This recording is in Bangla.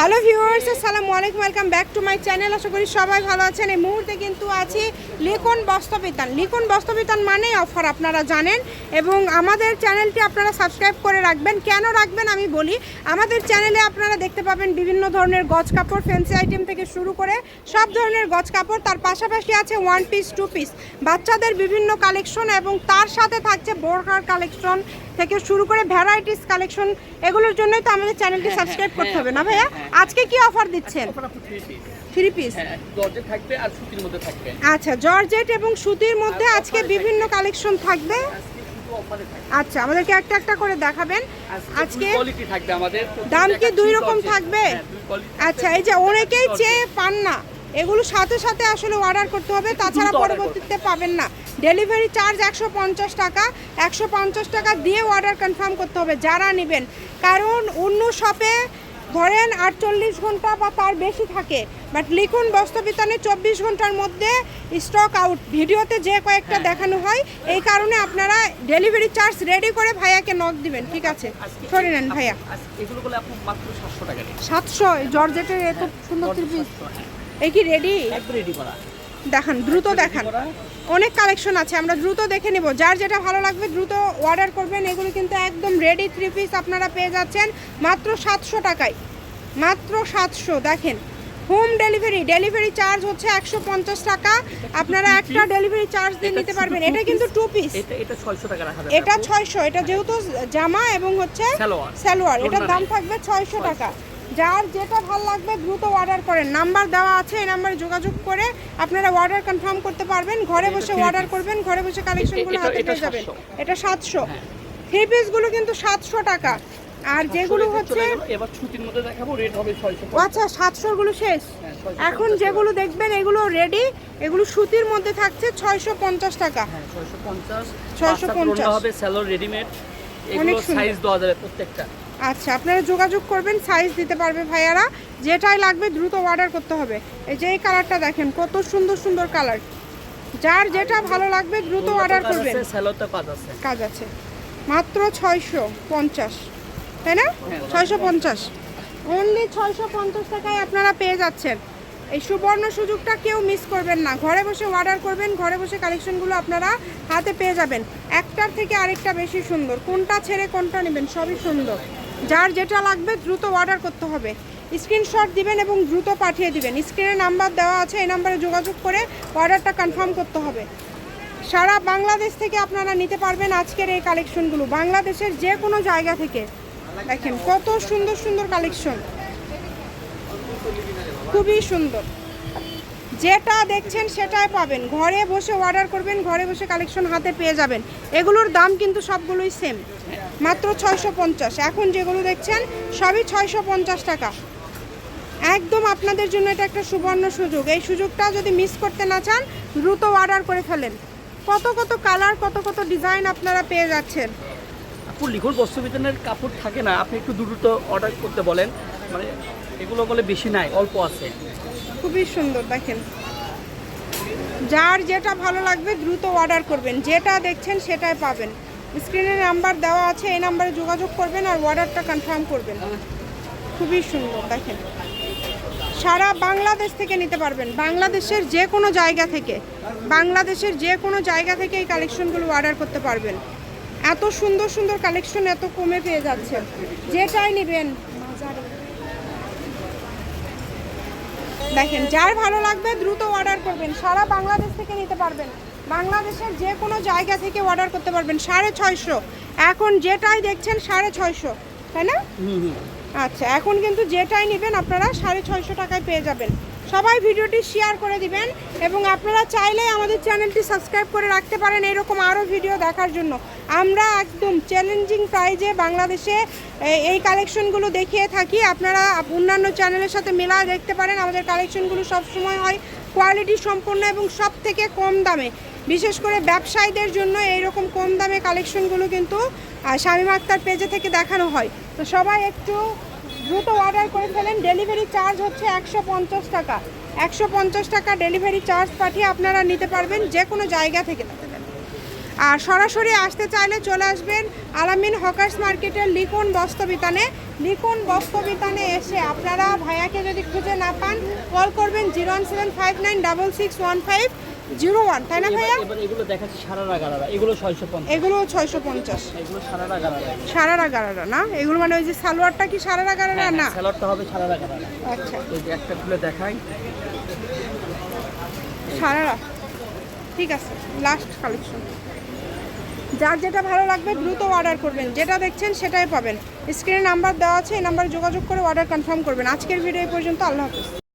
হ্যালো ভিউয়ার্স আসসালামু আলাইকুম welcome back to my channel আশা করি সবাই ভালো আছেন। এই মুহূর্তে কিন্তু আছি লিখন বস্তবিতান লিখন বস্তবিতান মানেই অফার আপনারা জানেন। এবং আমাদের চ্যানেলটি আপনারা সাবস্ক্রাইব করে রাখবেন। কেন রাখবেন আমি বলি আমাদের চ্যানেলে আপনারা দেখতে পাবেন বিভিন্ন ধরনের গজ কাপড় ফ্যান্সি আইটেম থেকে শুরু করে সব ধরনের গজ কাপড়। তার পাশাপাশি আছে ওয়ান পিস টু পিস বাচ্চাদের বিভিন্ন কালেকশন এবং তার সাথে থাকছে বোরকার কালেকশন থেকে শুরু করে ভ্যারাইটিস কালেকশন এগুলোর জন্যই তো আমাদের চ্যানেলটি সাবস্ক্রাইব করতে হবে না ভাইয়া? আজকে কি অফার দিচ্ছেন? থ্রি পিস পিস হ্যাঁ দরজা থাকবে আর সুতির মধ্যে থাকবে। আচ্ছা জর্জেট এবং সুতির মধ্যে আজকে বিভিন্ন কালেকশন থাকবে? থাকবে। আচ্ছা আমাদেরকে একটা একটা করে দেখাবেন। আজকে থাকবে দাম কি দুই রকম থাকবে? হ্যাঁ, quality আচ্ছা এই যে অনেকেই চেয়ে পান না। এগুলো সাথে সাথে আসলে অর্ডার করতে হবে তাছাড়া পরবর্তীতে পাবেন না। ডেলিভারি চার্জ একশো পঞ্চাশ টাকা। একশো পঞ্চাশ টাকা দিয়ে অর্ডার কনফার্ম করতে হবে যারা নেবেন। কারণ অন্য শপে ধরেন আটচল্লিশ ঘণ্টা বা তার বেশি থাকে বাট লিখুন বস্তবিতানে চব্বিশ ঘণ্টার মধ্যে স্টক আউট ভিডিওতে যে কয়েকটা হ্যাঁ। দেখানো হয় এই কারণে আপনারা ডেলিভারি চার্জ রেডি করে ভাইয়াকে নক দিবেন ঠিক আছে? সরে নেন ভাইয়া। সাতশো জর্জেটের এত সুন্দর ত্রিপিস এই কি রেডি রেডি করা। দেখান দ্রুত দেখান। অনেক কালেকশন আছে আমরা দ্রুত দেখে নেব। যার যেটা ভালো লাগবে দ্রুত অর্ডার করবেন। এগুলো কিন্তু একদম রেডি থ্রি পিস আপনারা পেয়ে যাচ্ছেন মাত্র সাতশো টাকায়। মাত্র সাতশো দেখেন। হোম ডেলিভারি ডেলিভারি চার্জ হচ্ছে একশো পঞ্চাশ টাকা। আপনারা একটা ডেলিভারি চার্জ দিয়ে নিতে পারবেন। এটা কিন্তু টু পিস এটা ছয়শো টাকা এটা যেহেতু জামা এবং হচ্ছে। সালোয়ার। এটার দাম থাকবে ছয়শো। টাকা। যার যেটা ভালো লাগবে দ্রুত অর্ডার করেন। নাম্বার দেওয়া আছে এই নাম্বারে যোগাযোগ করে আপনারা অর্ডার কনফার্ম করতে পারবেন। ঘরে বসে অর্ডার করবেন ঘরে বসে কালেকশনগুলো হাতে পেয়ে যাবেন। এটা সাতশো। হ্যাঁ। থ্রি পিসগুলো কিন্তু সাতশো টাকা। আর যেগুলো হচ্ছে এবার সুতির মধ্যে দেখাবো রেট হবে ছয়শো ও আচ্ছা সাতশোরগুলো শেষ। হ্যাঁ, 650 এখন যেগুলো দেখবেন এগুলো রেডি এগুলো সুতির মধ্যে থাকছে ছয়শো পঞ্চাশ টাকা। হ্যাঁ ছয়শো পঞ্চাশ। 650 হবে স্যালোর রেডিমেড এগুলো সাইজ দেওয়া যাবে প্রত্যেকটা। আচ্ছা আপনারা যোগাযোগ করবেন সাইজ দিতে পারবে ভাইয়ারা। যেটাই লাগবে দ্রুত অর্ডার করতে হবে। এই যে এই কালারটা দেখেন কত সুন্দর সুন্দর কালার যার যেটা ভালো লাগবে দ্রুত অর্ডার করবেন। স্যালোরটা কাজ আছে। কাজ আছে। মাত্র ছয়শো পঞ্চাশ তাই না? হ্যাঁ। ছয়শো পঞ্চাশ। অনলি ছয়শো পঞ্চাশ টাকায় আপনারা পেয়ে যাচ্ছেন। এই সুবর্ণ সুযোগটা কেউ মিস করবেন না। ঘরে বসে অর্ডার করবেন ঘরে বসে কালেকশনগুলো আপনারা হাতে পেয়ে যাবেন। একটার থেকে আরেকটা বেশি সুন্দর। কোনটা ছেড়ে কোনটা নেবেন সবই সুন্দর। যার যেটা লাগবে দ্রুত অর্ডার করতে হবে। স্ক্রিনশট দিবেন এবং দ্রুত পাঠিয়ে দিবেন। স্ক্রিনে নাম্বার দেওয়া আছে, এই নাম্বারে যোগাযোগ করে অর্ডারটা কনফার্ম করতে হবে। সারা বাংলাদেশ থেকে আপনারা নিতে পারবেন আজকের এই কালেকশনগুলো বাংলাদেশের যে কোনো জায়গা থেকে। দেখেন কত সুন্দর সুন্দর কালেকশন খুবই সুন্দর। যেটা দেখছেন সেটাই পাবেন। ঘরে বসে অর্ডার করবেন, ঘরে বসে কালেকশন হাতে পেয়ে যাবেন। এগুলোর দাম কিন্তু সবগুলোই সেম মাত্র ছয়শো পঞ্চাশ। এখন যেগুলো দেখছেন, সবই ছয়শো পঞ্চাশ টাকা। একদম আপনাদের জন্য এটা একটা সুবর্ণ সুযোগ। এই সুযোগটা যদি মিস করতে না চান, দ্রুত অর্ডার করে ফেলেন। কত কত কালার কত কত ডিজাইন আপনারা পেয়ে যাচ্ছেন। লিখুন বস্ত্রবিতানের কাপড় থাকে না, আপনি একটু দ্রুত অর্ডার করতে বলেন। মানে এগুলো বলে বেশি নাই, অল্প আছে। খুবই সুন্দর, দেখেন। যার যেটা ভালো লাগবে দ্রুত অর্ডার করবেন। যেটা দেখছেন সেটাই পাবেন। স্ক্রিনে নাম্বার দেওয়া আছে, এই নাম্বারে যোগাযোগ করবেন আর অর্ডারটা কনফার্ম করবেন। খুবই সুন্দর, দেখেন। সারা বাংলাদেশ থেকে নিতে পারবেন। বাংলাদেশের যে কোনো জায়গা থেকে, বাংলাদেশের যে কোনো জায়গা থেকে এই কালেকশনগুলো অর্ডার করতে পারবেন। এত সুন্দর সুন্দর কালেকশন এত কমে পেয়ে যাচ্ছে। যেটাই নেবেন দেখেন যার ভালো লাগবে দ্রুত অর্ডার করবেন। সারা বাংলাদেশ থেকে নিতে পারবেন। বাংলাদেশের যে কোনো জায়গা থেকে অর্ডার করতে পারবেন। সাড়ে ছয়শো। এখন যেটাই দেখছেন সাড়ে ছয়শো। তাই না? হুম হুম। আচ্ছা এখন কিন্তু যেটাই নেবেন আপনারা সাড়ে ছয়শো টাকায় পেয়ে যাবেন। সবাই ভিডিওটি শেয়ার করে দিবেন এবং আপনারা চাইলে আমাদের চ্যানেলটি সাবস্ক্রাইব করে রাখতে পারেন এরকম আরও ভিডিও দেখার জন্য। আমরা একদম চ্যালেঞ্জিং প্রাইজে বাংলাদেশে এই কালেকশনগুলো দেখিয়ে থাকি। আপনারা অন্যান্য চ্যানেলের সাথে মেলা দেখতে পারেন। আমাদের কালেকশনগুলো সবসময় হয় কোয়ালিটি সম্পন্ন এবং সব থেকে কম দামে। বিশেষ করে ব্যবসায়ীদের জন্য এইরকম কম দামে কালেকশনগুলো কিন্তু শামীম আক্তার পেজে থেকে দেখানো হয়। তো সবাই একটু দ্রুত অর্ডার করে ফেলেন। ডেলিভারি চার্জ হচ্ছে একশো পঞ্চাশ টাকা। একশো পঞ্চাশ টাকা ডেলিভারি চার্জ পাঠিয়ে আপনারা নিতে পারবেন যে কোনো জায়গা থেকে আর সরাসরি আসতে চাইলে চলে আসবেন আলামিন হকার্স মার্কেটের লিখন বস্তবিতানে লিখন বস্তবিতানে এসে আপনারা ভাই যদি খুঁজে না পান কল করবেন zero one seven five nine double six one five. Zero one তাই না ভাইয়া? এগুলো দেখাচ্ছি সারারা গারারা এগুলো ছয়শো পঞ্চাশ। এগুলো ছয়শো পঞ্চাশ। এগুলো সারারা গারারা। সারারা গারারা না? এগুলো মানে ওই যে সালোয়ারটা কি সারারা গারারা হ্যাঁ না? স্যালাডটা হবে সারারা গারারা। আচ্ছা। এই যে একটা খুলে দেখাই। সারারা। ঠিক আছে লাস্ট কালেকশন যার যেটা ভালো লাগবে দ্রুত অর্ডার করবেন। যেটা দেখছেন সেটাই পাবেন। স্ক্রিনে নাম্বার দেওয়া আছে এই নাম্বারে যোগাযোগ করে অর্ডার কনফার্ম করবেন। আজকের ভিডিও এই পর্যন্ত আল্লাহ হাফিজ।